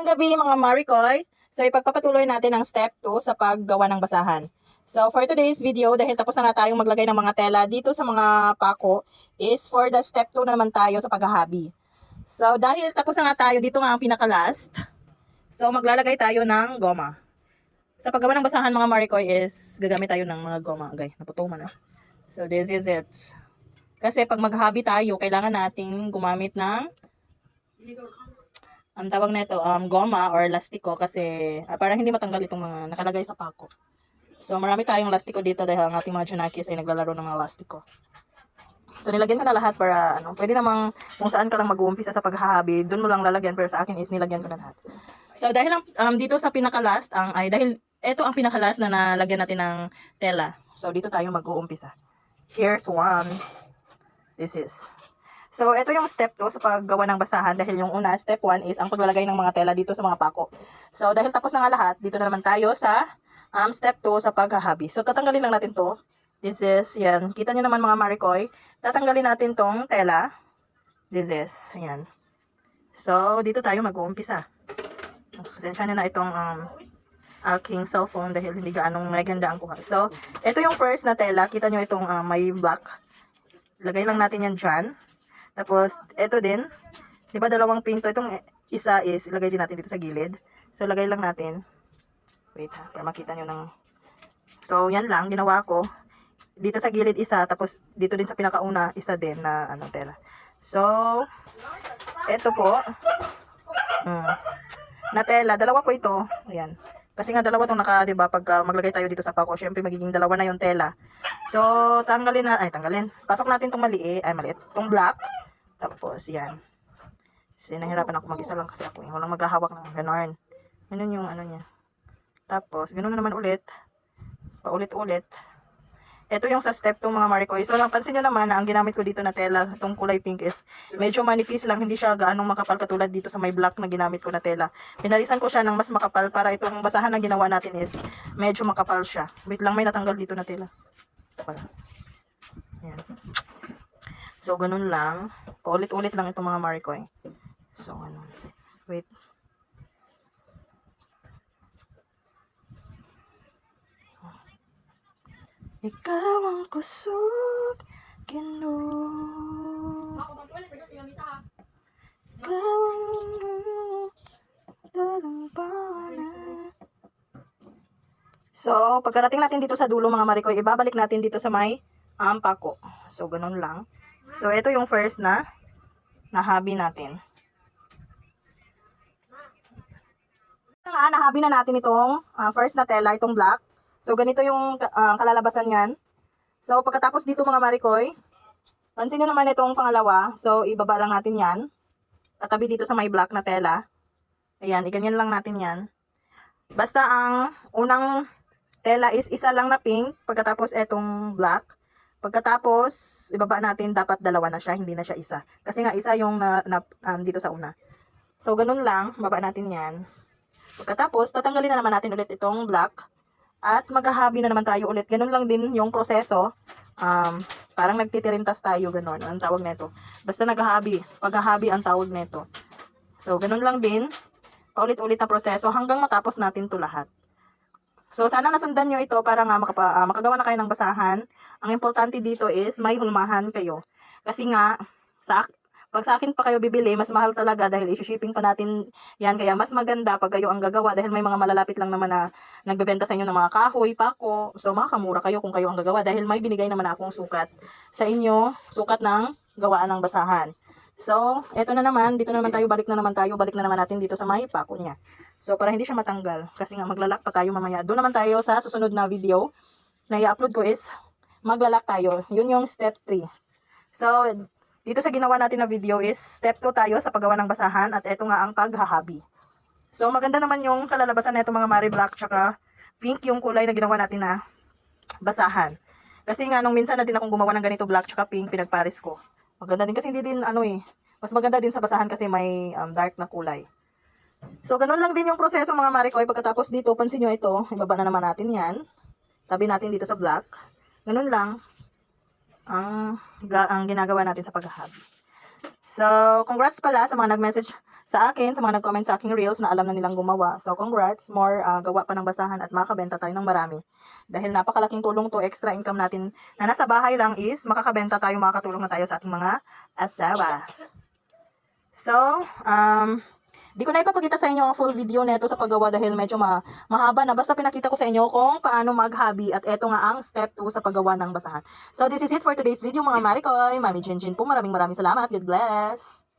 Ang gabi mga Maricoy. So ipagpapatuloy natin ang step 2 sa paggawa ng basahan. So for today's video, dahil tapos na nga tayong maglagay ng mga tela dito sa mga pako, is for the step 2 na naman tayo sa paghahabi. So dahil tapos na nga tayo, dito nga ang pinaka-last. So maglalagay tayo ng goma. Sa paggawa ng basahan mga Maricoy is gagamit tayo ng mga goma. Agay, naputuman na. So this is it. Kasi pag maghabi tayo, kailangan nating gumamit ng ang tawag na ito, um, goma or lastiko kasi ah, para hindi matanggal itong mga nakalagay sa pako. So marami tayong lastiko dito dahil ang ating mga junakis ay naglalaro ng mga lastiko. So nilagyan ko na lahat para ano, pwede namang kung saan ka lang mag-uumpisa sa paghahabi, doon mo lang lalagyan pero sa akin is nilagyan ko na lahat. So dahil ang, um, dito sa pinaka-last, ang, ay dahil ito ang pinaka-last na nalagyan natin ng tela. So dito tayo mag-uumpisa. Here's one. This is. So, ito yung step 2 sa paggawa ng basahan dahil yung una, step 1 is ang paglalagay ng mga tela dito sa mga pako. So, dahil tapos na nga lahat, dito na naman tayo sa um, step 2 sa paghahabi. So, tatanggalin lang natin to. This is, yan. Kita nyo naman mga marikoy. Tatanggalin natin tong tela. This is, yan. So, dito tayo mag-uumpisa. Pasensya nyo na itong um, aking cellphone dahil hindi gaanong maganda ang kuha. So, ito yung first na tela. Kita nyo itong um, may black. Lagay lang natin yan dyan. Tapos, ito din. Di ba dalawang pinto? Itong isa is, ilagay din natin dito sa gilid. So, lagay lang natin. Wait ha, para makita nyo ng... So, yan lang, ginawa ko. Dito sa gilid isa, tapos dito din sa pinakauna, isa din na ano, tela. So, ito po. Hmm. Na tela, dalawa po ito. Ayan. Kasi nga dalawa tong naka, 'di ba, pag uh, maglagay tayo dito sa pako, syempre magiging dalawa na yung tela. So, tanggalin na, ay tanggalin. Pasok natin tong maliit, ay maliit, tong black. Tapos, yan. Kasi nahirapan ako mag-isa lang kasi ako. eh. Walang maghahawak ng ganon. Ganun yung ano niya. Tapos, ganun na naman ulit. Paulit-ulit. Ito yung sa step 2 mga Maricoy. So, napansin nyo naman na ang ginamit ko dito na tela, itong kulay pink is medyo manipis lang. Hindi siya gaanong makapal katulad dito sa may black na ginamit ko na tela. Pinalisan ko siya ng mas makapal para itong basahan na ginawa natin is medyo makapal siya. Wait lang, may natanggal dito na tela. Wala. Yan. So, ganun lang. Paulit-ulit lang itong mga Maricoy. So, ano. Wait. Ikaw ang kusog, ginoo. Ikaw ang dalang panat. So, pagkarating natin dito sa dulo mga Maricoy, ibabalik natin dito sa may um, pako. So, ganun lang. So, ito yung first na nahabi natin. Ito nga, nahabi na natin itong ah, first na tela, itong black. So, ganito yung ah, kalalabasan yan. So, pagkatapos dito mga Maricoy, pansin nyo naman itong pangalawa. So, ibaba lang natin yan. Katabi dito sa may black na tela. Ayan, iganyan lang natin yan. Basta ang unang tela is isa lang na pink, pagkatapos etong black. Pagkatapos, ibaba natin, dapat dalawa na siya, hindi na siya isa. Kasi nga, isa yung na, na, um, dito sa una. So, ganun lang, baba natin yan. Pagkatapos, tatanggalin na naman natin ulit itong black. At maghahabi na naman tayo ulit. Ganun lang din yung proseso. Um, parang nagtitirintas tayo, ganun. Ang tawag nito. Basta naghahabi. Paghahabi ang tawag nito. So, ganun lang din. Paulit-ulit na proseso hanggang matapos natin to lahat. So, sana nasundan nyo ito para nga makapa, ah, makagawa na kayo ng basahan. Ang importante dito is may hulmahan kayo. Kasi nga, sa, pag sa akin pa kayo bibili, mas mahal talaga dahil isi-shipping pa natin yan. Kaya mas maganda pag kayo ang gagawa dahil may mga malalapit lang naman na nagbebenta sa inyo ng mga kahoy, pako. So, makakamura kayo kung kayo ang gagawa dahil may binigay naman akong sukat sa inyo, sukat ng gawaan ng basahan. So, eto na naman, dito na naman tayo, balik na naman tayo, balik na naman natin dito sa may pako niya. So, para hindi siya matanggal, kasi nga maglalak pa tayo mamaya. Doon naman tayo sa susunod na video na i-upload ko is maglalak tayo. Yun yung step 3. So, dito sa ginawa natin na video is step 2 tayo sa paggawa ng basahan at eto nga ang paghahabi. So, maganda naman yung kalalabasan na mga Mari Black tsaka pink yung kulay na ginawa natin na basahan. Kasi nga, nung minsan na din akong gumawa ng ganito black tsaka pink, pinagpares ko. Maganda din kasi hindi din ano eh. Mas maganda din sa basahan kasi may um, dark na kulay. So, ganun lang din yung proseso mga Marikoy. Pagkatapos dito, pansin nyo ito, ibaba na naman natin yan. Tabi natin dito sa black. Ganun lang ang, ang ginagawa natin sa paghahabi. So, congrats pala sa mga nag-message sa akin, sa mga nag-comment sa aking reels na alam na nilang gumawa. So, congrats. More ah, gawa pa ng basahan at makakabenta tayo ng marami. Dahil napakalaking tulong to, extra income natin na nasa bahay lang is makakabenta tayo, makakatulong na tayo sa ating mga asawa. So, um, di ko na ipapakita sa inyo ang full video neto sa paggawa dahil medyo ma mahaba na. Basta pinakita ko sa inyo kung paano mag-hobby at eto nga ang step 2 sa paggawa ng basahan. So, this is it for today's video mga Marikoy. Mami Jinjin po, maraming maraming salamat. God bless!